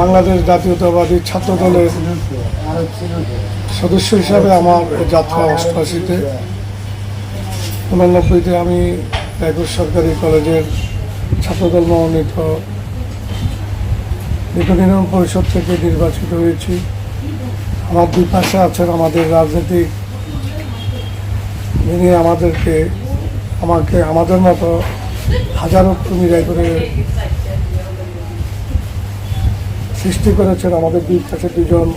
বাংলাদেশ জাতীয়তাবাদী ছাত্র দলের সদস্য হিসাবে আমার যাত্রা অষ্টআশিতে। উনানব্বইতে আমি একুশ সরকারি কলেজের ছাত্রদল মনোনীত। নির্বাচন পরিষদ থেকে নির্বাচিত হয়েছি। আমার দুই পাশে আছেন আমাদের রাজনৈতিক যিনি আমাদেরকে, আমাকে, আমাদের মতো হাজারো কর্মীরাই করে সৃষ্টি করেছেন, আমাদের দুই কাছে দুজন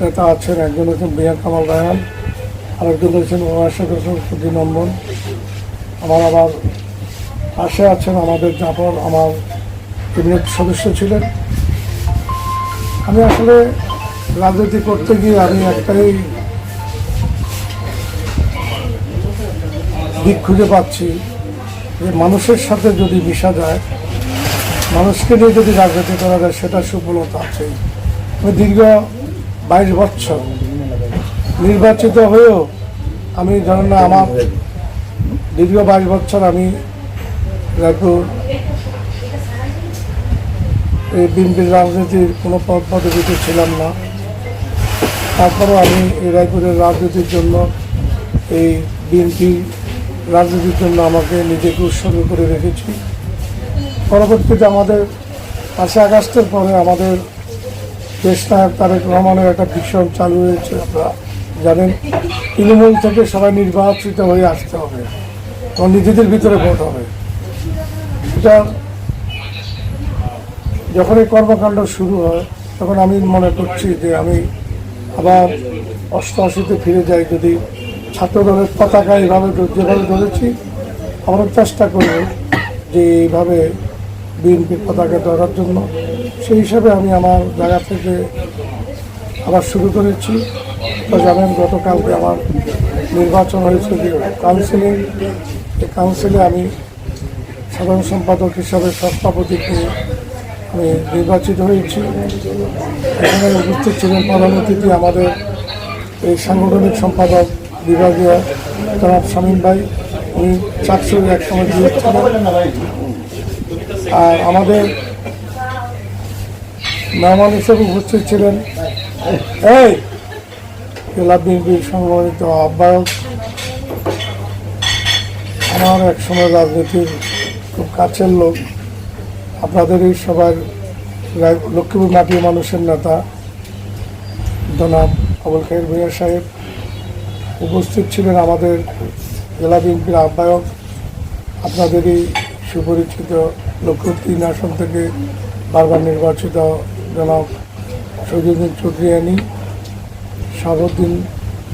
নেতা আছেন, একজন হচ্ছেন বিয়ার কামাল রায়হান, আরেকজন হচ্ছেন ওয়াশাদ হোসেন আমার আবার পাশে আছেন আমাদের জাফর আমার ক্যাবিনেট সদস্য ছিলেন। আমি আসলে রাজনীতি করতে গিয়ে আমি একটাই দিক খুঁজে পাচ্ছি যে মানুষের সাথে যদি মিশা যায় মানুষকে নিয়ে যদি রাজনীতি করা যায়, সেটা সুফলতা আছেই। আমি দীর্ঘ বাইশ বছর নির্বাচিত হয়েও আমি ধরেন না, আমার দীর্ঘ বাইশ বছর আমি রায়পুর এই বিএনপির রাজনীতির কোনো পদ পদবিতে ছিলাম না। তারপরেও আমি এই রায়পুরের রাজনীতির জন্য, এই বিএনপি রাজনীতির জন্য আমাকে নিজেকে উৎসর্গ করে রেখেছি। পরবর্তীতে আমাদের পাঁচই আগস্টের পরে আমাদের দেশ নায়ক তারেক রহমানের একটা ভীষণ চালু হয়েছে, আপনারা জানেন। তৃণমূল থেকে সবাই নির্বাচিত হয়ে আসতে হবে এবং নিজেদের ভিতরে ভোট হবে। এটা যখন এই কর্মকাণ্ড শুরু হয়, তখন আমি মনে করছি যে আমি আবার অষ্টআশিতে ফিরে যাই যদি ছাত্র দলের পতাকা এইভাবে যেভাবে ধরেছি। আমরা চেষ্টা করব যে এইভাবে বিএনপির পতাকা ধরার জন্য। সেই হিসাবে আমি আমার জায়গা থেকে আবার শুরু করেছি। তো জানেন, গতকালকে আমার নির্বাচন হয়েছে কাউন্সিলিং কাউন্সিলে আমি সাধারণ সম্পাদক হিসাবে সভাপতিকে আমি নির্বাচিত হয়েছি। এখানে উপস্থিত ছিলেন প্রধান অতিথি আমাদের এই সাংগঠনিক সম্পাদক বিভাগীয় জনাব শামীম ভাই। উনি চাকসুর এক সময় আর আমাদের মেহমান হিসেবে উপস্থিত ছিলেন। এই জেলা বিএনপির সংগঠিত আহ্বায়ক। আমার এক সময় রাজনীতির খুব কাছের লোক। আপনাদের এই সবার লক্ষ্মীপুর মাটির মানুষের নেতা জনাব আবুল খাইর ভূঁইয়া সাহেব উপস্থিত ছিলেন আমাদের জেলা বিএনপির আহ্বায়ক। আপনাদেরই সুপরিচিত লক্ষ্য তিন আসন থেকে বারবার নির্বাচিত জনাব শহীদুদ্দিন চৌধুরিয়ানি শাহাবুদ্দিন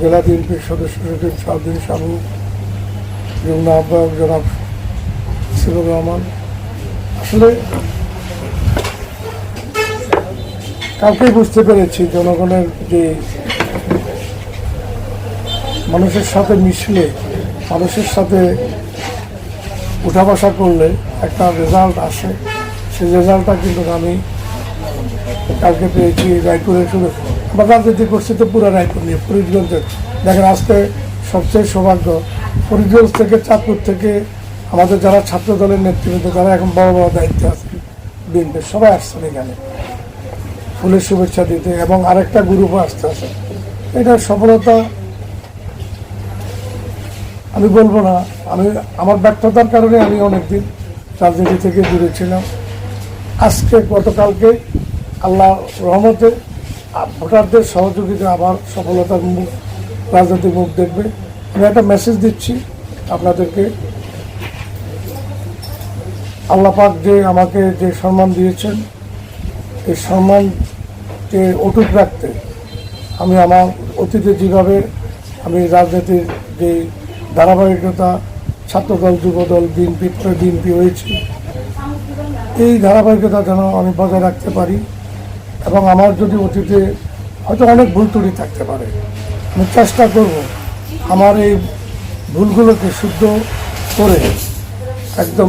জেলা বিএনপির সদস্য সচিব শাহাবুদ্দিন সাবু যুগ্ম আহ্বায়ক জনাব সিরুর রহমান। আসলে কালকেই বুঝতে পেরেছি জনগণের যে মানুষের সাথে মিশলে, মানুষের সাথে উঠা বসা করলে একটা রেজাল্ট আসে। সেই রেজাল্টটা কিন্তু আমি কালকে পেয়েছি রায়পুরে শুধু আমরা রাজনীতি করছি তো পুরো রায়পুর নিয়ে ফরিদগঞ্জের দেখেন আজকে সবচেয়ে সৌভাগ্য, ফরিদগঞ্জ থেকে চাঁদপুর থেকে আমাদের যারা ছাত্র দলের নেতৃবৃন্দ যারা এখন বড় বড় দায়িত্বে আছে। বিএনপির সবাই আসছেন এখানে। ফুলের শুভেচ্ছা দিতে এবং আরেকটা গ্রুপও আসতে আছে। এটা সফলতা, আমি বলব না আমি, আমার ব্যর্থতার কারণে আমি অনেকদিন রাজনীতি থেকে দূরে ছিলাম। আজকে গতকালকে আল্লাহ রহমতে ভোটারদের সহযোগিতা আবার সফলতার মুখ রাজনৈতিক মুখ দেখবে। আমি একটা মেসেজ দিচ্ছি আপনাদেরকে। আল্লাহ পাক যে আমাকে যে সম্মান দিয়েছেন এই সম্মানকে অটুট রাখতে আমি আমার অতীতে যেভাবে আমি রাজনীতির যে ধারাবাহিকতা ছাত্রদল, যুবদল বিএনপি বিএনপি হয়েছি। এই ধারাবাহিকতা যেন আমি বজায় রাখতে পারি এবং আমার যদি অতীতে হয়তো অনেক ভুল ত্রুটি থাকতে পারে, আমি চেষ্টা করব আমার এই ভুলগুলোকে শুদ্ধ করে একদম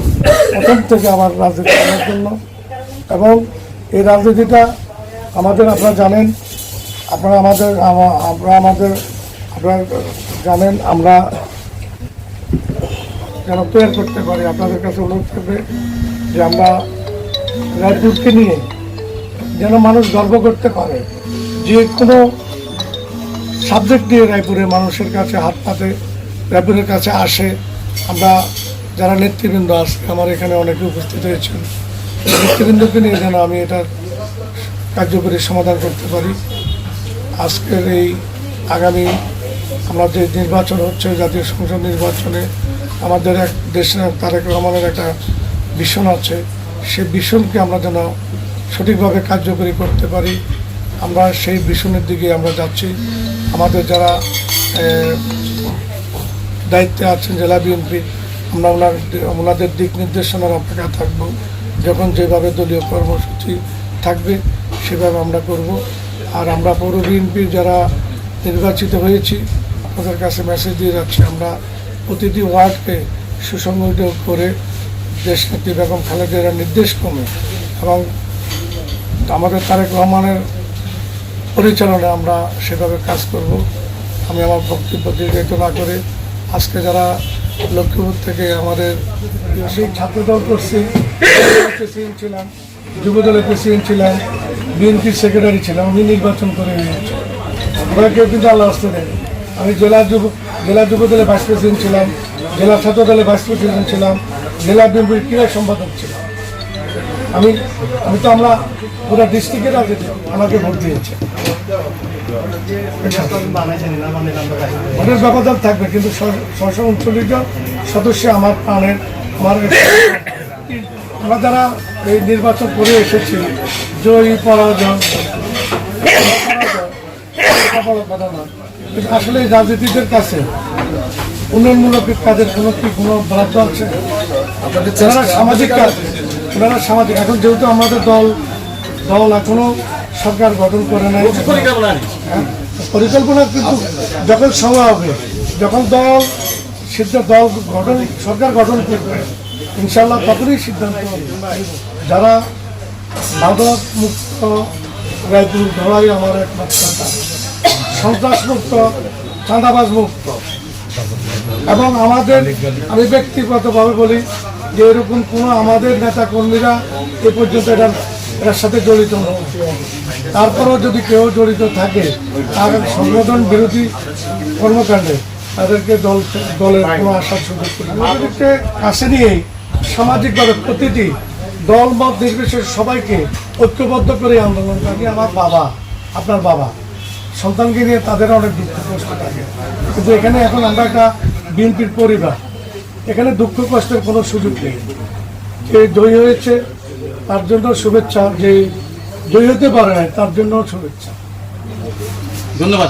প্রথম থেকে আমার রাজনীতি করার জন্য। এবং এই রাজনীতিটা আমাদের, আপনারা জানেন, আপনারা আমাদের আমরা আমাদের, আপনারা জানেন, আমরা যেন তৈরি করতে পারি? আপনাদের কাছে অনুরোধ থাকবে যে আমরা রায়পুরকে নিয়ে যেন মানুষ গর্ব করতে পারে। যে কোনো সাবজেক্ট নিয়ে রায়পুরে মানুষের কাছে হাত পাতে, রায়পুরের কাছে আসে। আমরা যারা নেতৃবৃন্দ আছে আমার এখানে অনেকে উপস্থিত হয়েছেন। নেতৃবৃন্দকে নিয়ে যেন আমি এটার কার্যকরী সমাধান করতে পারি। আজকের এই আগামী, আমরা যে নির্বাচন হচ্ছে, জাতীয় সংসদ নির্বাচনে আমাদের এক দেশের তারেক রহমানের একটা ভীষণ আছে। সেই ভীষণকে আমরা যেন সঠিকভাবে কার্যকরী করতে পারি, আমরা সেই ভীষণের দিকে আমরা যাচ্ছি। আমাদের যারা দায়িত্বে আছেন জেলা বিএনপি, আমরা ওনার ওনাদের দিক নির্দেশনার অপেক্ষা থাকব। যখন যেভাবে দলীয় কর্মসূচি থাকবে, সেভাবে আমরা করব। আর আমরা পৌর বিএনপির যারা নির্বাচিত হয়েছি ওদের কাছে মেসেজ দিয়ে যাচ্ছি, আমরা প্রতিটি ওয়ার্ডকে সুসংগঠিত করে দেশনেত্রী বেগম খালেদার নির্দেশ ক্রমে এবং আমাদের তারেক রহমানের পরিচালনায় আমরা সেভাবে কাজ করব। আমি আমার বক্তব্য দীর্ঘায়িত না করে আজকে যারা লক্ষ্মীপুর থেকে আমাদের সেই ছাত্রদল করছি প্রেসিডেন্ট ছিলাম, যুবদলের প্রেসিডেন্ট ছিলাম, বিএনপির সেক্রেটারি ছিলাম আমি নির্বাচন করে নিয়েছি ওরা কেউ কিন্তু আল্লাহ আসতে দেয় আমি জেলা যুব, জেলা যুবদলের ভাইস প্রেসিডেন্ট ছিলাম, জেলা ছাত্রদলের ভাইস প্রেসিডেন্ট ছিলাম, জেলা বিএনপির ক্রীড়া সম্পাদক ছিলাম। আমি আমি তো আমরা পুরো ডিস্ট্রিক্টের আগে আমাকে ভোট দিয়েছে। ভোটের ব্যবধান থাকবে, কিন্তু ছশো উনচল্লিশ জন সদস্য আমার প্রাণের, আমার আমরা যারা এই নির্বাচন করে এসেছি, জয়ী পরাজয় সফল কথা না। কিন্তু আসলে রাজনীতিদের কাছে উন্নয়নমূলক কাজের কোনো কি কোনো বরাদ্দ আছে যারা সামাজিক কাজ ওনারা সামাজিক এখন যেহেতু আমাদের দল দল এখনও সরকার গঠন করে নাই হ্যাঁ, পরিকল্পনা কিন্তু যখন সময় হবে যখন দল সিদ্ধ দল গঠন সরকার গঠন করবে ইনশাল্লাহ তখনই সিদ্ধান্ত। যারা মাদক মুক্ত রায়পুর ধরাই আমার একমাত্র। সন্ত্রাস মুক্ত, চাঁদাবাজ মুক্ত। এবং আমাদের, আমি ব্যক্তিগতভাবে বলি যে এরকম কোনো আমাদের নেতা কর্মীরা এ পর্যন্ত এটা এটার সাথে জড়িত নয় তারপরেও যদি কেউ জড়িত থাকে, তার সংগঠন বিরোধী কর্মকাণ্ডে তাদেরকে দল, দলের কোনো আসার সুযোগ করি কাছে নিয়েই সামাজিকভাবে প্রতিটি দল মত নির্বিশেষে সবাইকে ঐক্যবদ্ধ করে আন্দোলন করি। আমার বাবা, আপনার বাবা। সন্তানকে নিয়ে তাদের অনেক দুঃখ কষ্ট থাকে। কিন্তু এখানে এখন আমরা একটা বিএনপির পরিবার। এখানে দুঃখ কষ্টের কোনো সুযোগ নেই। যে জয়ী হয়েছে, তার জন্য শুভেচ্ছা। যে জয়ী হতে পারে না তার জন্য শুভেচ্ছা। ধন্যবাদ।